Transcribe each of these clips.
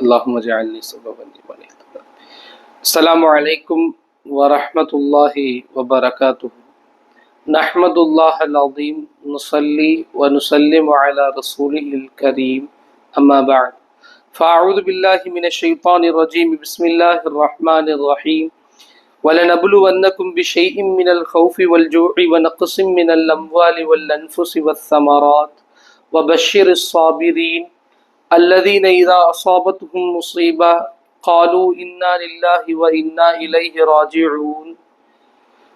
اللهم اجعلني سببا لمن السلام عليكم ورحمة الله وبركاته. نحمد الله العظيم نصلي ونسلم على رسوله الكريم. أما بعد فأعوذ بالله من الشيطان الرجيم. بسم الله الرحمن الرحيم. ولنبلونكم بشيء من الخوف والجوع ونقص من الأموال والأنفس والثمرات. وبشر الصابرين. الذين إذا أصابتهم مصيبة قالوا إنا لله وإنا إليه راجعون.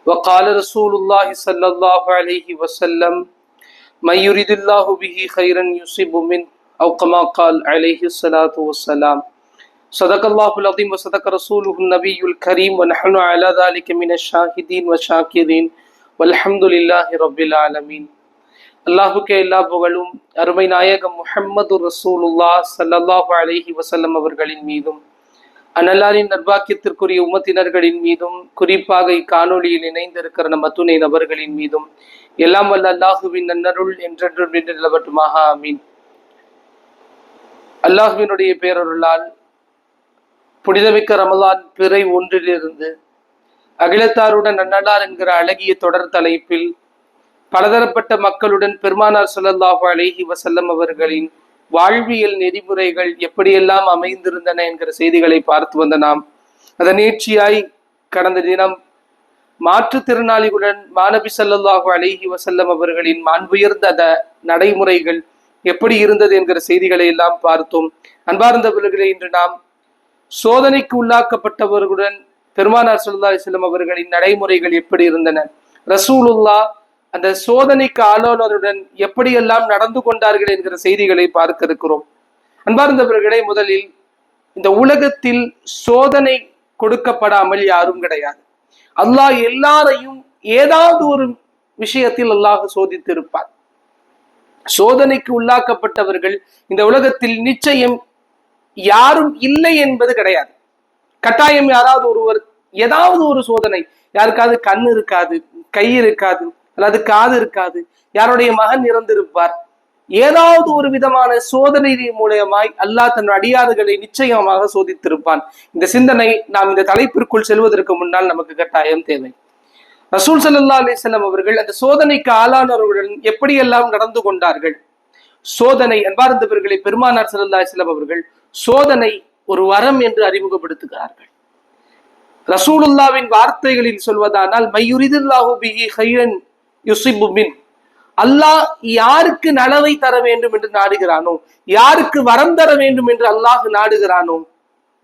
وقال رسول الله صلى الله عليه وسلم، من يريد الله به خيرا يصيب منه، أو كما قال عليه الصلاة والسلام. صدق الله العظيم وصدق رسوله النبي الكريم، ونحن على ذلك من الشاهدين والشاكرين، والحمد لله رب العالمين. அல்லாஹுக்கே எல்லா புகழும். அருமை நாயகம் முஹம்மது ரசூலுல்லா சல்லல்லாஹு அலஹி வசல்லம் அவர்களின் மீதும் அனல்லாரின் நர்பாக்கியத்திற்குரிய உமத்தினர்களின் மீதும் குறிப்பாக இக்காணொலியில் இணைந்திருக்கிற நம்ம துணை நபர்களின் மீதும் எல்லாம் வல்ல அல்லாஹுவின் நன்னருள் என்றென்றும் நின்று நிலவட்டுமாக ஆமீன். அல்லாஹுவினுடைய பேரருளால் புனிதமிக்க ரமலான் பிறை ஒன்றிலிருந்து அகிலத்தாருடன் நன்னலார் என்கிற அழகிய தொடர் தலைப்பில் பலதரப்பட்ட மக்களுடன் பெருமானார் சொல்லல்லாஹு அலேஹி வசல்லம் அவர்களின் வாழ்வியல் நெறிமுறைகள் எப்படியெல்லாம் அமைந்திருந்தன என்கிற செய்திகளை பார்த்து வந்த நாம் அதன் நீட்சியாய் கடந்த தினம் மாற்றுத்திறனாளிகளுடன் மாணவி சல்லல்லாஹு அலேஹி வசல்லம் அவர்களின் மாண்புயர்ந்த அந்த நடைமுறைகள் எப்படி இருந்தது என்கிற செய்திகளை எல்லாம் பார்த்தோம். அன்பார்ந்தவர்களை இன்று நாம் சோதனைக்கு உள்ளாக்கப்பட்டவர்களுடன் பெருமானார் சல்லா அலிஸ்லம் அவர்களின் நடைமுறைகள் எப்படி இருந்தன? ரசூலுல்லா அந்த சோதனைக்கு ஆளுநருடன் எப்படியெல்லாம் நடந்து கொண்டார்கள் என்கிற செய்திகளை பார்க்க இருக்கிறோம் அன்பார்ந்தவர்களே முதலில் இந்த உலகத்தில் சோதனை கொடுக்கப்படாமல் யாரும் கிடையாது. அல்லாஹ் எல்லாரையும் ஏதாவது ஒரு விஷயத்தில் அல்லாஹ் சோதித்திருப்பார். சோதனைக்கு உள்ளாக்கப்பட்டவர்கள் இந்த உலகத்தில் நிச்சயம் யாரும் இல்லை என்பது கிடையாது. கட்டாயம் யாராவது ஒருவர் ஏதாவது ஒரு சோதனை யாருக்காவது கண் இருக்காது கை இருக்காது அல்லது காது இருக்காது. யாருடைய மகன் இறந்திருப்பார். ஏதாவது ஒரு விதமான சோதனை மூலியமாய் அல்லாஹ் தன் அடியாறுகளை நிச்சயமாக சோதித்திருப்பான். இந்த சிந்தனை நாம் இந்த தலைப்பிற்குள் செல்வதற்கு முன்னால் நமக்கு கட்டாயம் தேவை. ரசூல் சல்லா அலிசல்லாம் அவர்கள் அந்த சோதனைக்கு ஆளானவர்களுடன் எப்படியெல்லாம் நடந்து கொண்டார்கள்? சோதனை அன்பார்ந்தவர்களை பெருமானார் சல்லா அலிஸ்லாம் அவர்கள் சோதனை ஒரு வரம் என்று அறிமுகப்படுத்துகிறார்கள். ரசூலுல்லாவின் வார்த்தைகளில் சொல்வதானால் மையுரிதுல்லாஹு பிஹி ஹைரன் யுசிபு மின். அல்லாஹ் யாருக்கு நலவை தர வேண்டும் என்று நாடுகிறானோ? யாருக்கு வரம் தர வேண்டும் என்று அல்லாஹ் நாடுகிறானோ?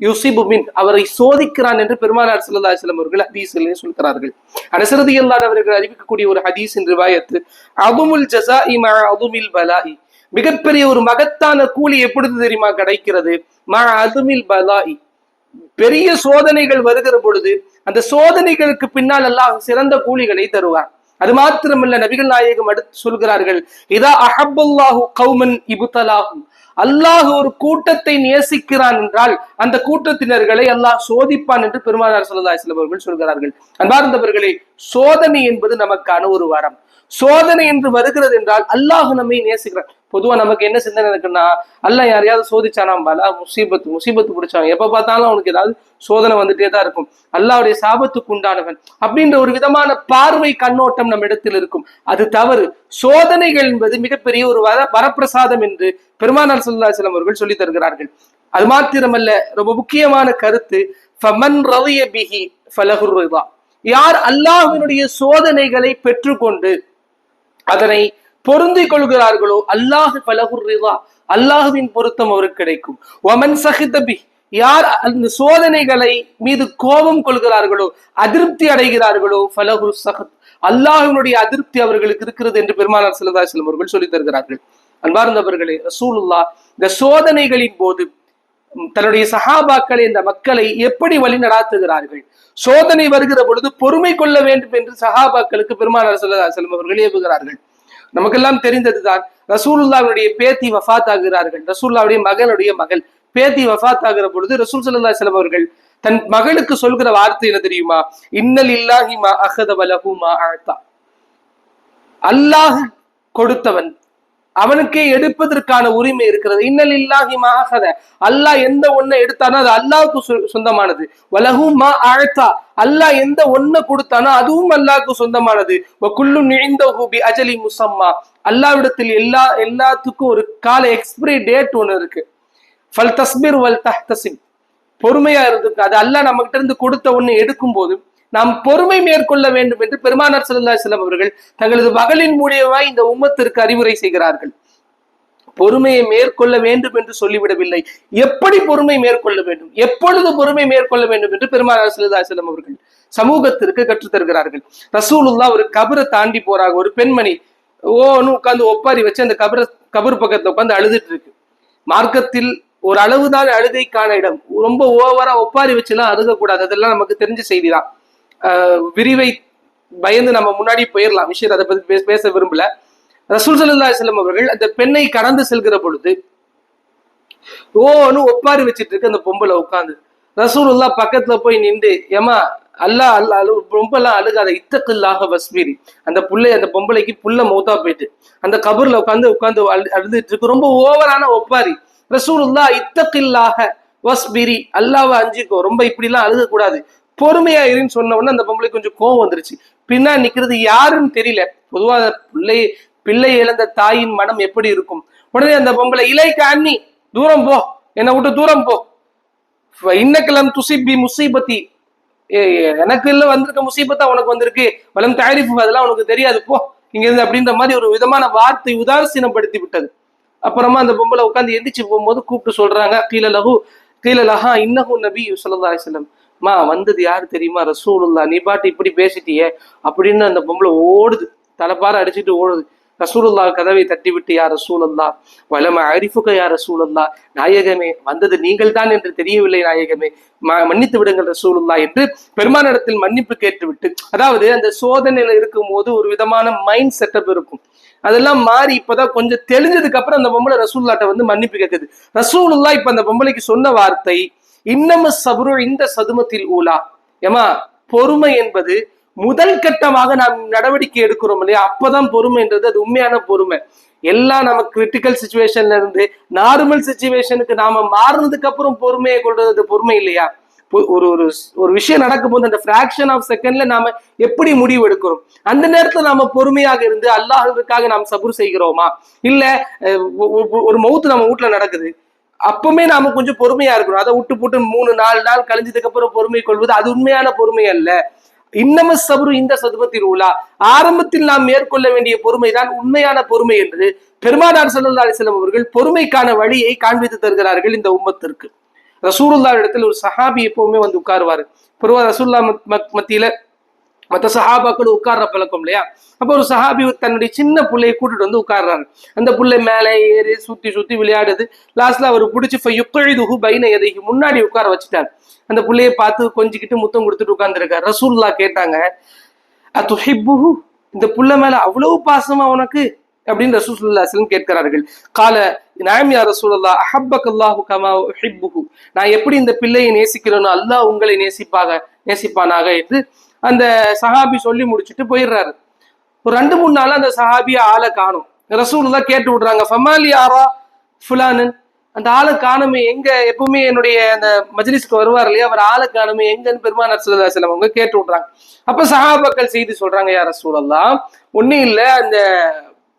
யுசிபு மின். அவரை சோதிக்கிறான் என்று பெருமானார் சல்லா இஸ்லாம் அவர்கள் ஹதீஸிலே சொல்கிறார்கள். அனசரதி அல்லாத அவர்கள் அறிவிக்கக்கூடிய ஒரு ஹதீஸின் ரிவாயத்து அதுமுல் ஜசா இமா அதுமில் பலாஹி மிகப்பெரிய ஒரு மகத்தான கூலி எப்பொழுது தெரியுமா கிடைக்கிறது? மா அதுமில் பலாஹி பெரிய சோதனைகள் வருகிற பொழுது அந்த சோதனைகளுக்கு பின்னால் அல்லாஹ் சிறந்த கூலிகளை தருவார் அது மாத்திரமல்ல நபிகள் நாயகம் அடுத்து சொல்கிறார்கள் இதா அஹபுல்லாஹு கௌமன் இபுத்தலாகும் அல்லாஹ் ஒரு கூட்டத்தை நேசிக்கிறான் என்றால் அந்த கூட்டத்தினர்களை அல்லாஹ் சோதிப்பான் என்று பெருமானார் சல்லா இஸ்லாம் அவர்கள் சொல்கிறார்கள். அன்பார்ந்தவர்களே சோதனை என்பது நமக்கான ஒரு வரம். சோதனை என்று வருகிறது என்றால் அல்லாஹ் நம்மை நேசிக்கிறான். பொதுவா நமக்கு என்ன சிந்தனை இருக்குன்னா அல்ல யாரையாவது சோதிச்சானாம் பாலா முசீபத்து முசீபத்து பிடிச்சாங்க எப்ப பார்த்தாலும் அவனுக்கு ஏதாவது சோதனை வந்துட்டே தான் இருக்கும். அல்லாவுடைய சாபத்துக்கு உண்டானவன். அப்படின்ற ஒரு விதமான பார்வை கண்ணோட்டம் நம்ம இடத்தில் இருக்கும். அது தவறு. சோதனைகள் என்பது மிகப்பெரிய ஒரு வர வரப்பிரசாதம் என்று பெருமானார் சொல்லாசலம் அவர்கள் சொல்லி தருகிறார்கள். அது மாத்திரமல்ல ரொம்ப முக்கியமான கருத்து ஃபமன் ரவிய பிஹி யார் அல்லாஹினுடைய சோதனைகளை பெற்றுக்கொண்டு அதனை பொருந்தி கொள்கிறார்களோ அல்லாஹ் பலகுர்ரிதா அல்லாஹுவின் பொருத்தம் அவருக்கு கிடைக்கும். ஒமன் சஹிதபி யார் அந்த சோதனைகளை மீது கோபம் கொள்கிறார்களோ அதிருப்தி அடைகிறார்களோ ஃபலகுர் சஹத். அல்லாஹினுடைய அதிருப்தி அவர்களுக்கு இருக்கிறது என்று பெருமானார் சிலதாசலம் அவர்கள் சொல்லித் தருகிறார்கள். அன்பார்ந்தவர்களே ரசூலுல்லா இந்த சோதனைகளின் போது தன்னுடைய சஹாபாக்களை இந்த மக்களை எப்படி வழி நடாத்துகிறார்கள்? சோதனை வருகிற பொழுது பொறுமை கொள்ள வேண்டும் என்று சஹாபாக்களுக்கு பெருமானார் செல்லம் அவர்கள் ஏவுகிறார்கள். நமக்கெல்லாம் தெரிந்ததுதான். ரசூலுல்லாவுடைய பேத்தி வஃத் ஆகிறார்கள் ரசூல்லாவுடைய மகனுடைய மகள் பேத்தி வஃத் ஆகிற பொழுது ரசூல் சல்லா செல்லம் அவர்கள் தன் மகளுக்கு சொல்கிற வார்த்தை என்ன தெரியுமா? இன்னல் இல்லாஹி மா அகத வலஹு மா அழ்த்தா அல்லாஹ் கொடுத்தவன் அவனுக்கே எடுப்பதற்கான உரிமை இருக்கிறது. இன்னல் இல்லாஹி மாஹத அல்லாஹ் எந்த ஒன்னை எடுத்தானோ அது அல்லாவுக்கு சொ- சொந்தமானது. வலகும் மா அழ்த்தா அல்லாஹ் எந்த ஒன்ன கொடுத்தானோ அதுவும் அல்லாவுக்கு சொந்தமானது. குல்லு நிழிந்த ஹூபி அஜலி முசம்மா. அல்லாவிடத்தில் எல்லா எல்லாத்துக்கும் ஒரு கால எக்ஸ்பிரி டேட் ஒன்று இருக்கு. ஃபல் தஸ்பிர் வல் தஹ்தசிம். பொறுமையா இருந்திருக்கு அது அல்லாஹ் நம்ம கிட்ட இருந்து கொடுத்த ஒண்ணு எடுக்கும் போது நாம் பொறுமை மேற்கொள்ள வேண்டும் என்று பெருமானார் சல்லா அலைஹி அவர்கள் தங்களது மகளின் மூலியமாய் இந்த உம்மத்திற்கு அறிவுரை செய்கிறார்கள். பொறுமையை மேற்கொள்ள வேண்டும் என்று சொல்லிவிடவில்லை. எப்படி பொறுமை மேற்கொள்ள வேண்டும்? எப்பொழுது பொறுமை மேற்கொள்ள வேண்டும் என்று பெருமானார் ஸல்லல்லாஹு அலைஹி அவர்கள் சமூகத்திற்கு கற்றுத்தருகிறார்கள் ரசூலுல்லா ஒரு கபரை தாண்டி போறாங்க. ஒரு பெண்மணி ஓன்னு உட்கார்ந்து ஒப்பாரி வச்சு அந்த கபர கபர் பக்கத்துல உட்காந்து அழுதுட்டு இருக்கு. மார்க்கத்தில் ஒரு அளவுதான் அழுகைக்கான இடம். ரொம்ப ஓவரா ஒப்பாரி வச்சுலாம் அழுகக்கூடாது. அதெல்லாம் நமக்கு தெரிஞ்ச செய்தி தான். விரிவை பயந்து நம்ம முன்னாடி போயிடலாம் விஷயம் அதை பத்தி பேச- விரும்பல. ரசூல் சல்லா செல்லம் அவர்கள் அந்த பெண்ணை கடந்து செல்கிற பொழுது ஓன்னு ஒப்பாரி வச்சிட்டு இருக்கு அந்த பொம்பளை உட்காந்து ரசூலுல்லா பக்கத்துல போய் நின்று ஏமா அல்லா அல்லா அழு ரொம்ப எல்லாம் அழுகாத இத்தக்கில்லாக வஸ்மீரி. அந்த புள்ளை அந்த பொம்பளைக்கு புள்ள மௌத்தா போயிட்டு அந்த கபர்ல உட்காந்து உட்காந்து அழு அழுதுட்டு இருக்கு. ரொம்ப ஓவரான ஒப்பாரி. ரசூலுல்லா இத்தக்கில்லாக வஸ்பிரி அல்லாவை அஞ்சிக்கோ. ரொம்ப இப்படிலாம் அழுக கூடாது பொறுமையா இருன்னு சொன்ன உடனே அந்த பொம்பளை கொஞ்சம் கோவம் வந்துருச்சு. பின்னா நிக்கிறது யாருன்னு தெரியல. பொதுவா பிள்ளை பிள்ளை இழந்த தாயின் மனம் எப்படி இருக்கும்? உடனே அந்த பொம்பளை இலைக்கு அண்ணி தூரம் போ. என்னை விட்டு தூரம் போ. இன்னக்கெல்லாம் துசிபி முசீபத்தி. ஏ, எனக்கு இல்லை வந்திருக்க முசீபத்தா உனக்கு வந்திருக்கு. வலம் தயாரிப்பு அதெல்லாம் உனக்கு தெரியாது. போ. இங்க இருந்து அப்படின்ற மாதிரி ஒரு விதமான வார்த்தை உதாசீனப்படுத்தி விட்டது. அப்புறமா அந்த பொம்பளை உட்காந்து எந்திரிச்சு போகும்போது கூப்பிட்டு சொல்றாங்க கீழ லகு கீழ லஹா இன்னஹு நபி ஸல்லல்லாஹு செல்லம் மா வந்தது யாரு தெரியுமா? ரசூலுல்லா நீ பாட்டு இப்படி பேசிட்டியே? அப்படின்னு அந்த பொம்பளை ஓடுது. தலைப்பார அடிச்சுட்டு ஓடுது. ரசூலுல்லா கதவை தட்டி விட்டு யார் ரசூலுல்லா வலம அரிஃபுக யார் ரசூலுல்லா நாயகமே வந்தது நீங்கள் தான் என்று தெரியவில்லை நாயகமே. ம- மன்னித்து விடுங்கள் ரசூலுல்லா என்று பெருமானிடத்தில் மன்னிப்பு கேட்டுவிட்டு அதாவது அந்த சோதனையில இருக்கும் போது ஒரு விதமான மைண்ட் செட்டப் இருக்கும். அதெல்லாம் மாறி இப்பதான் கொஞ்சம் தெளிஞ்சதுக்கு அப்புறம் அந்த பொம்பளை ரசூல்லாட்ட வந்து மன்னிப்பு கேட்குது ரசூலுல்லா இப்ப அந்த பொம்பளைக்கு சொன்ன வார்த்தை இன்னம சபுரு இந்த சதுமத்தில் ஊலா. ஏமா பொறுமை என்பது முதல் கட்டமாக நாம் நடவடிக்கை எடுக்கிறோம் இல்லையா? அப்பதான் பொறுமைன்றது அது உண்மையான பொறுமை. எல்லாம் நம்ம கிரிட்டிக்கல் சுச்சுவேஷன்ல இருந்து நார்மல் சுச்சுவேஷனுக்கு நாம மாறினதுக்கு அப்புறம் பொறுமையை கொள்றது அது பொறுமை இல்லையா? பொ- ஒரு ஒரு ஒரு விஷயம் நடக்கும்போது அந்த ஃபிராக்ஷன் ஆஃப் செகண்ட்ல நாம எப்படி முடிவு எடுக்கிறோம்? அந்த நேரத்துல நாம பொறுமையாக இருந்து அல்லாஹ்வுக்காக நாம் சபுர் செய்கிறோமா? இல்ல ஒ- ஒரு மவுத்து நம்ம வீட்டுல நடக்குது. அப்பவுமே நாம கொஞ்சம் பொறுமையா இருக்கணும். அதை விட்டு போட்டு மூணு நாலு நாள் கழிஞ்சதுக்கு அப்புறம் பொறுமை கொள்வது அது உண்மையான பொறுமை அல்ல. இன்னம சபரு இந்த சதுபத்தில் உலா. ஆரம்பத்தில் நாம் மேற்கொள்ள வேண்டிய பொறுமைதான் உண்மையான பொறுமை என்று பெருமானார் சல்லா அலிஸ்லாம் அவர்கள் பொறுமைக்கான வழியை காண்பித்து தருகிறார்கள் இந்த உம்மத்திற்கு. ரசூருல்லா இடத்தில் ஒரு சஹாபி எப்பவுமே வந்து உட்காருவாரு. பொதுவா ரசூல்லா மத்தியில மற்ற சஹாபாக்கள் உட்கார்ற பழக்கம் இல்லையா? அப்போ ஒரு சஹாபி தன்னுடைய சின்ன பிள்ளையை கூட்டிட்டு வந்து உட்கார்றாரு. அந்த புள்ளை மேலே ஏறி சுத்தி சுத்தி விளையாடுது. லாஸ்ட்ல அவர் பிடிச்சி யுக்கழுதுகு பைன எதைக்கு முன்னாடி உட்கார வச்சுட்டார். அந்த புள்ளையை பார்த்து கொஞ்சிக்கிட்டு முத்தம் கொடுத்துட்டு உட்கார்ந்துருக்கார். ரசூல்லா கேட்டாங்க அத்துஹிப்புஹு? இந்த புள்ள மேல அவ்வளவு பாசமா உனக்கு? அப்படின்னு ரசூலுல்லாஹி அலைஹி கேட்கிறார்கள். கால நாயமியா யா அஹப்பக் அல்லாஹு கமா உஹிப்புஹு. நான் எப்படி இந்த பிள்ளையை நேசிக்கிறேனோ அல்லாஹ் உங்களை நேசிப்பாக. நேசிப்பானாக என்று அந்த சஹாபி சொல்லி முடிச்சுட்டு போயிடுறாரு. ஒரு ரெண்டு மூணு நாள் அந்த சஹாபிய ஆளை காணும். ரசூலுல்லாஹ் கேட்டு விடுறாங்க ஃபமாலி ஆரா ஃபுலானன்? அந்த ஆளை காணுமே எங்க எப்பவுமே என்னுடைய அந்த மஜ்லிஸ்க்கு வருவார் இல்லையா அவர் ஆளை காணுமே எங்கன்னு பெருமானார் ஸல்லல்லாஹு அவங்க கேட்டு விடுறாங்க. அப்ப சஹாபாக்கள் செய்தி சொல்றாங்க யார் ரசூலெல்லாம் ஒன்னும் இல்லை அந்த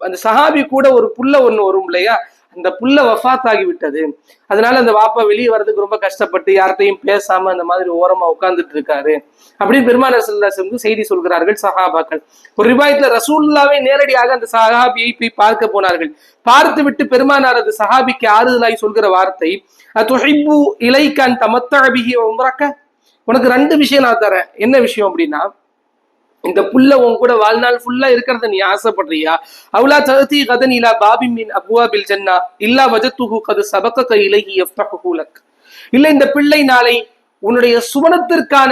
அந்த சஹாபி கூட ஒரு புள்ள ஒன்று வரும் இல்லையா இந்த புள்ள வஃபாத் ஆகி விட்டது அதனால அந்த வாப்பா வெளியே வர்றதுக்கு ரொம்ப கஷ்டப்பட்டு யார்கிட்டையும் பேசாம அந்த மாதிரி ஓரமா உட்கார்ந்துட்டு இருக்காரு. அப்படின்னு பெருமான ஸல்லல்லாஹு செய்தி சொல்கிறார்கள் சஹாபாக்கள். ஒரு ரிபாயத்துல ரசூலுல்லாவே நேரடியாக அந்த சஹாபியை போய் பார்க்க போனார்கள். பார்த்து விட்டு பெருமானார் அந்த சஹாபிக்கு ஆறுதலாய் சொல்கிற வார்த்தை அதுஹிப்பு இலைக்கான் தமத்தபிஹி உம்ரக்க? உனக்கு ரெண்டு விஷயம் நான் தரேன். என்ன விஷயம் அப்படின்னா இந்த புல்ல உன் கூட வாழ்நாள் ஃபுல்லா இருக்கிறத நீ ஆசைப்படுறியா? அவுலா சதத்தி கதன் இலா பாபி மின் அபுவாபில் ஜன்னா இல்லா வஜத்துஹு கது சபக்க இலகி எஃப்தஹு லக். இல்ல இந்த பிள்ளை நாளை உன்னுடைய சுவனத்திற்கான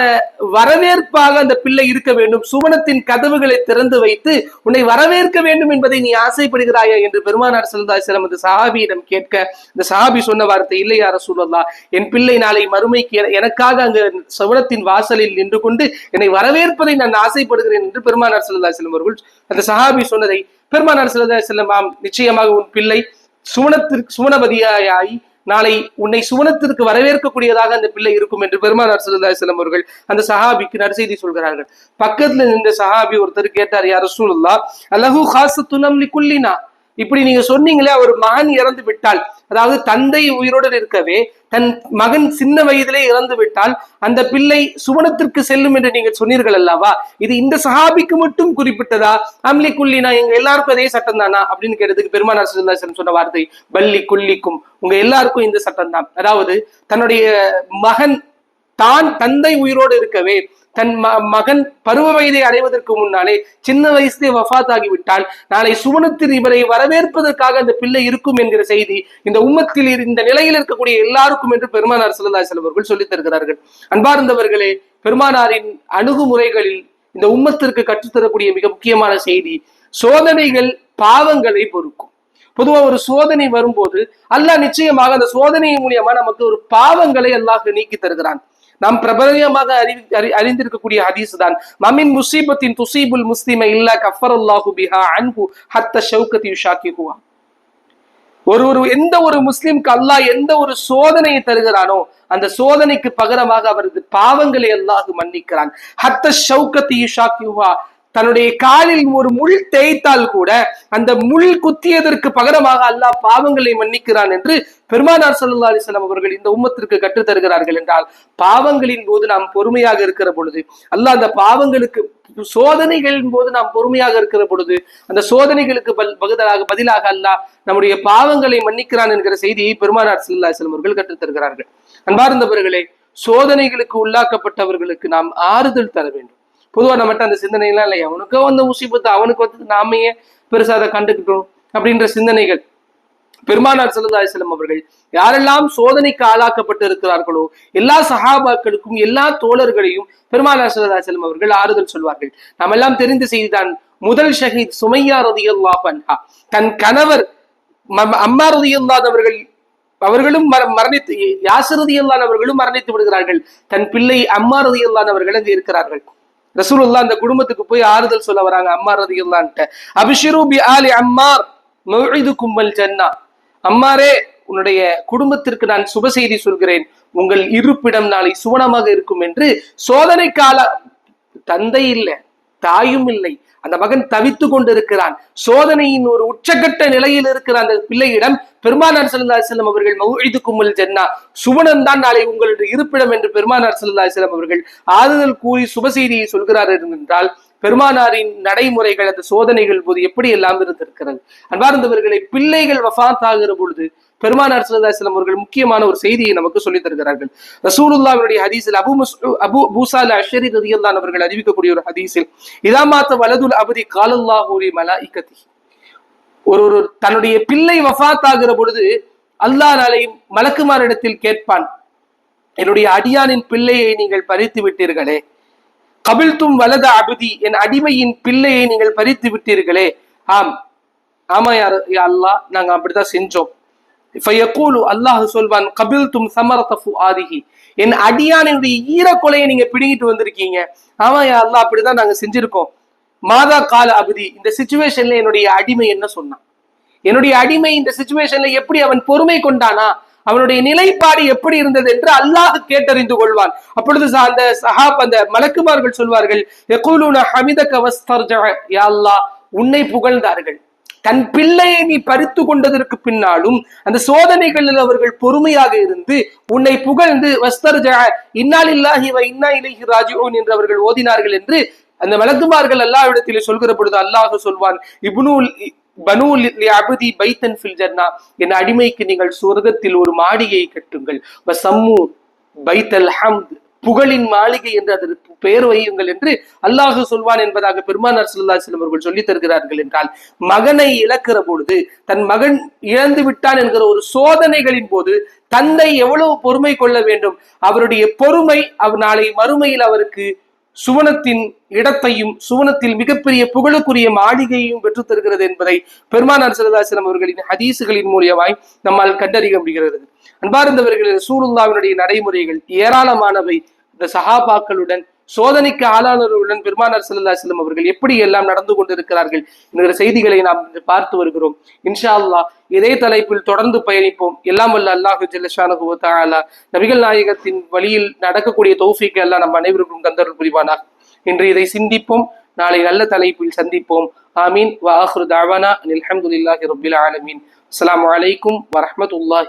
வரவேற்பாக அந்த பிள்ளை இருக்க வேண்டும். சுவனத்தின் கதவுகளை திறந்து வைத்து உன்னை வரவேற்க வேண்டும் என்பதை நீ ஆசைப்படுகிறாயா என்று பெருமானார் செல்தாசிரம் அந்த சஹாபியிடம் கேட்க இந்த சஹாபி சொன்ன வார்த்தை இல்லை யார சூழல்லா என் பிள்ளை நாளை மறுமைக்கு எனக்காக அங்கு சுவனத்தின் வாசலில் நின்று கொண்டு என்னை வரவேற்பதை நான் ஆசைப்படுகிறேன் என்று பெருமானார் செல்தாசிலம் அவர்கள் அந்த சஹாபி சொன்னதை பெருமானார் செல்தாசிலம் ஆம் நிச்சயமாக உன் பிள்ளை சுவனத்திற்கு சுமணபதியாயி நாளை உன்னை சுவனத்திற்கு வரவேற்கக்கூடியதாக அந்த பிள்ளை இருக்கும் என்று பெருமானார் ஸல்லல்லாஹு அவர்கள் அந்த சஹாபிக்கு நற்செய்தி சொல்கிறார்கள். பக்கத்துல நின்ற சஹாபி ஒருத்தர் கேட்டார் யார் ரசூலுல்லாஹ் அலஹு ஹாசத்துனம் குல்லினா இப்படி நீங்க சொன்னீங்களே அவர் மகன் இறந்து விட்டால் அதாவது தந்தை உயிரோடு இருக்கவே தன் மகன் சின்ன வயதிலே இறந்து விட்டால் அந்த பிள்ளை சுவனத்திற்கு செல்லும் என்று நீங்கள் சொன்னீர்கள் அல்லவா? இது இந்த சஹாபிக்கு மட்டும் குறிப்பிட்டதா? அம்லி குல்லினா எங்க எல்லாருக்கும் அதே சட்டம் தானா? அப்படின்னு கேட்டதுக்கு பெருமானார் ஸல்லல்லாஹு சொன்ன வார்த்தை பள்ளி குல்லிக்கும் உங்க எல்லாருக்கும் இந்த சட்டம் தான். அதாவது தன்னுடைய மகன் தான் தந்தை உயிரோடு இருக்கவே தன் ம- மகன் பருவ வயதை அடைவதற்கு முன்னாலே சின்ன வயசுலே வஃபாத் ஆகிவிட்டால் நாளை சுவனத்தில் இவரை வரவேற்பதற்காக அந்த பிள்ளை இருக்கும் என்கிற செய்தி இந்த உம்மத்தில் இந்த நிலையில் இருக்கக்கூடிய எல்லாருக்கும் என்று பெருமானார் ஸல்லல்லாஹு அலைஹி அவர்கள் சொல்லித் தருகிறார்கள். அன்பார்ந்தவர்களே பெருமானாரின் அணுகுமுறைகளில் இந்த உம்மத்திற்கு கற்றுத்தரக்கூடிய மிக முக்கியமான செய்தி சோதனைகள் பாவங்களை பொறுக்கும். பொதுவா ஒரு சோதனை வரும்போது அல்லாஹ் நிச்சயமாக அந்த சோதனையின் மூலியமா நமக்கு ஒரு பாவங்களை அல்லாஹ் நீக்கி தருகிறான். நாம் பிரபலமாக அறி அறி- அறிந்திருக்கக்கூடிய ஹதீஸ் தான் மமின் முசீபத்தின் துசீபுல் முஸ்லிமை இல்லா கஃபருல்லாஹு பிஹா அன்பு ஹத்த ஷவுகத்தி ஷாக்கி ஹுவா ஒரு ஒரு எந்த ஒரு முஸ்லிம்க்கு அல்லாஹ் எந்த ஒரு சோதனையை தருகிறானோ அந்த சோதனைக்கு பகரமாக அவரது பாவங்களை அல்லாஹ் மன்னிக்கிறான். ஹத்த ஷௌகத்தி யுஷாக்கிஹுவா. தன்னுடைய காலில் ஒரு முள் தேய்த்தால் கூட அந்த முள் குத்தியதற்கு பகரமாக அல்லாஹ் பாவங்களை மன்னிக்கிறான் என்று பெருமானார் சல்லா அலிஸ்லாம் அவர்கள் இந்த உம்மத்திற்கு கற்றுத் தருகிறார்கள் என்றால் பாவங்களின் போது நாம் பொறுமையாக இருக்கிற பொழுது அல்லாஹ் அந்த பாவங்களுக்கு சோதனைகளின் போது நாம் பொறுமையாக இருக்கிற பொழுது அந்த சோதனைகளுக்கு பல்- பதிலாக பதிலாக அல்லாஹ் நம்முடைய பாவங்களை மன்னிக்கிறான் என்கிற செய்தியை பெருமானார் சல்லா அலிஸ்லாம் அவர்கள் கற்றுத் தருகிறார்கள். அன்பார்ந்தவர்களே சோதனைகளுக்கு உள்ளாக்கப்பட்டவர்களுக்கு நாம் ஆறுதல் தர வேண்டும். பொதுவா நம்மகிட்ட அந்த சிந்தனை இல்லை அவனுக்கோ வந்த முசிபத்து அவனுக்கு வந்து நாமையே பெருசாக பெருசா அதை கண்டுக்கிட்டோம்? அப்படின்ற சிந்தனைகள். பெருமானார் ஸல்லல்லாஹு செல்லம் அவர்கள் யாரெல்லாம் சோதனைக்கு ஆளாக்கப்பட்டு இருக்கிறார்களோ எல்லா சஹாபாக்களுக்கும் எல்லா தோழர்களையும் பெருமானார் ஸல்லல்லாஹு செல்லம் அவர்கள் ஆறுதல் சொல்வார்கள். நாம் எல்லாம் தெரிந்த செய்திதான் முதல் ஷஹீத் சுமையா ரதியுல்லா பன்ஹா தன் கணவர் அம்மா ரதியல்லாஹு அவர்கள் அவர்களும் மர- மரணித்து யாசர் அவர்களும் மரணித்து விடுகிறார்கள். தன் பிள்ளை அம்மா ரதியல்லாஹு அவர்கள் அங்கு இருக்கிறார்கள். ரசூலுல்லா அந்த குடும்பத்துக்கு போய் ஆறுதல் சொல்ல வராங்க. அம்மார் ரதியல்லான்ட்ட அபிஷிரு பி ஆலி அம்மார் மொழிது கும்பல் ஜன்னா. அம்மாரே உன்னுடைய குடும்பத்திற்கு நான் சுப செய்தி சொல்கிறேன். உங்கள் இருப்பிடம் நாளை சுவனமாக இருக்கும் என்று சோதனை கால தந்தை இல்லை தாயும் இல்லை. அந்த மகன் தவித்து கொண்டிருக்கிறான். சோதனையின் ஒரு உச்சகட்ட நிலையில் இருக்கிற அந்த பிள்ளையிடம் பெருமானார் ஸல்லல்லாஹு செல்லம் அவர்கள் அவர்கள் கும்மல் ஜென்னா சுவனம் தான் நாளை உங்களுடைய இருப்பிடம் என்று பெருமானார் ஸல்லல்லாஹு செல்லம் அவர்கள் ஆறுதல் கூறி சுப செய்தியை சொல்கிறார்கள் என்றால் பெருமானாரின் நடைமுறைகள் அந்த சோதனைகள் போது எப்படி எல்லாம் இருந்திருக்கிறது? அன்பார்ந்தவர்களை பிள்ளைகள் வஃத் ஆகிற பொழுது பெருமானார் ஸல்லல்லாஹு அவர்கள் முக்கியமான ஒரு செய்தியை நமக்கு சொல்லித் தருகிறார்கள். ரசூலுல்லாவினுடைய ஹதீஸில் அபு அபு பூசால அஷரி ரதியல்லான் அவர்கள் அறிவிக்கக்கூடிய ஒரு ஹதீஸில் இதாமாத்த வலதுல் அபதி காலல்லாஹூரி மலா இக்கத்தி ஒரு ஒரு தன்னுடைய பிள்ளை வஃபாத் ஆகிற பொழுது அல்லா நாளை மலக்குமாரிடத்தில் கேட்பான் என்னுடைய அடியானின் பிள்ளையை நீங்கள் பறித்து விட்டீர்களே கபில்தும் வலத அபுதி என் அடிமையின் பிள்ளையை நீங்கள் பறித்து விட்டீர்களே. ஆம். ஆமா யார் அல்லாஹ் நாங்க அப்படித்தான் செஞ்சோம். அல்லாஹ் சொல்வான் கபில்தும் சமரத ஆதிகி என் அடியானுடைய ஈரக்கொலையை நீங்க பிடிங்கிட்டு வந்திருக்கீங்க. ஆமா யா அல்லாஹ் அப்படிதான் நாங்க செஞ்சிருக்கோம். மாதா கால அபதி இந்த சுச்சுவேஷன்ல என்னுடைய அடிமை என்ன சொன்னான்? என்னுடைய அடிமை இந்த சுச்சுவேஷன்ல எப்படி அவன் பொறுமை கொண்டானா? அவனுடைய நிலைப்பாடு எப்படி இருந்தது என்று அல்லாஹ் கேட்டறிந்து கொள்வான். அப்பொழுது அந்த சஹாப் அந்த மலக்குமார்கள் சொல்வார்கள் அல்லாஹ் உன்னை புகழ்ந்தார்கள். தன் பிள்ளையை நீ பறித்து கொண்டதற்கு பின்னாலும் அந்த சோதனைகளில் அவர்கள் பொறுமையாக இருந்து உன்னை புகழ்ந்து வஸ்தர்ஜ இன்னாலில்லாஹி வ இன்னா இலகி ராஜிஊன் என்று அவர்கள் ஓதினார்கள் என்று அந்த மலக்குமார்கள் இடத்திலே சொல்கிற பொழுது அல்லாஹ் சொல்வான் இப்னூல் பனூல் அபதி பைத்தன் ஃபில் ஜன்னா. என் அடிமைக்கு நீங்கள் சொர்க்கத்தில் ஒரு மாடியை கட்டுங்கள். சம்மு பைத்தல் ஹம்த். புகழின் மாளிகை என்று அதற்கு பெயர் வையுங்கள் என்று அல்லாஹ் சொல்வான் என்பதாக பெருமானார் சுல்லா செல்லம் அவர்கள் சொல்லி தருகிறார்கள் என்றால் மகனை இழக்கிற பொழுது தன் மகன் இழந்து விட்டான் என்கிற ஒரு சோதனைகளின் போது தந்தை எவ்வளவு பொறுமை கொள்ள வேண்டும்? அவருடைய பொறுமை அவர் நாளை மறுமையில் அவருக்கு சுவனத்தின் இடத்தையும் சுவனத்தில் மிகப்பெரிய புகழுக்குரிய மாளிகையையும் பெற்று தருகிறது என்பதை பெருமானார் சிலதாசனம் அவர்களின் ஹதீசுகளின் மூலியமாய் நம்மால் கண்டறிய முடிகிறது. அன்பார்ந்தவர்களின் சூருல்லாவினுடைய நடைமுறைகள் ஏராளமானவை. இந்த சஹாபாக்களுடன் சோதனைக்கு ஆளானவர்களுடன் பெருமானார் ஸல்லல்லாஹு அலைஹி அவர்கள் எப்படி எல்லாம் நடந்து கொண்டிருக்கிறார்கள் என்கிற செய்திகளை நாம் பார்த்து வருகிறோம். இன்ஷா அல்லாஹ் இதே தலைப்பில் தொடர்ந்து பயணிப்போம். எல்லாம் வல்ல அல்லாஹு ஜெல்லஷானு தாலா நபிகள் நாயகத்தின் வழியில் நடக்கக்கூடிய தௌஃபிக்கு எல்லாம் நம் அனைவருக்கும் கந்தர்கள் புரிவானா இன்று இதை சிந்திப்போம். நாளை நல்ல தலைப்பில் சந்திப்போம். ஆமீன். வ தாவானா அலமதுல்லாஹி அனில் ஆலமீன். அஸ்லாம் அலைக்கும் வரமத்துல்லாஹி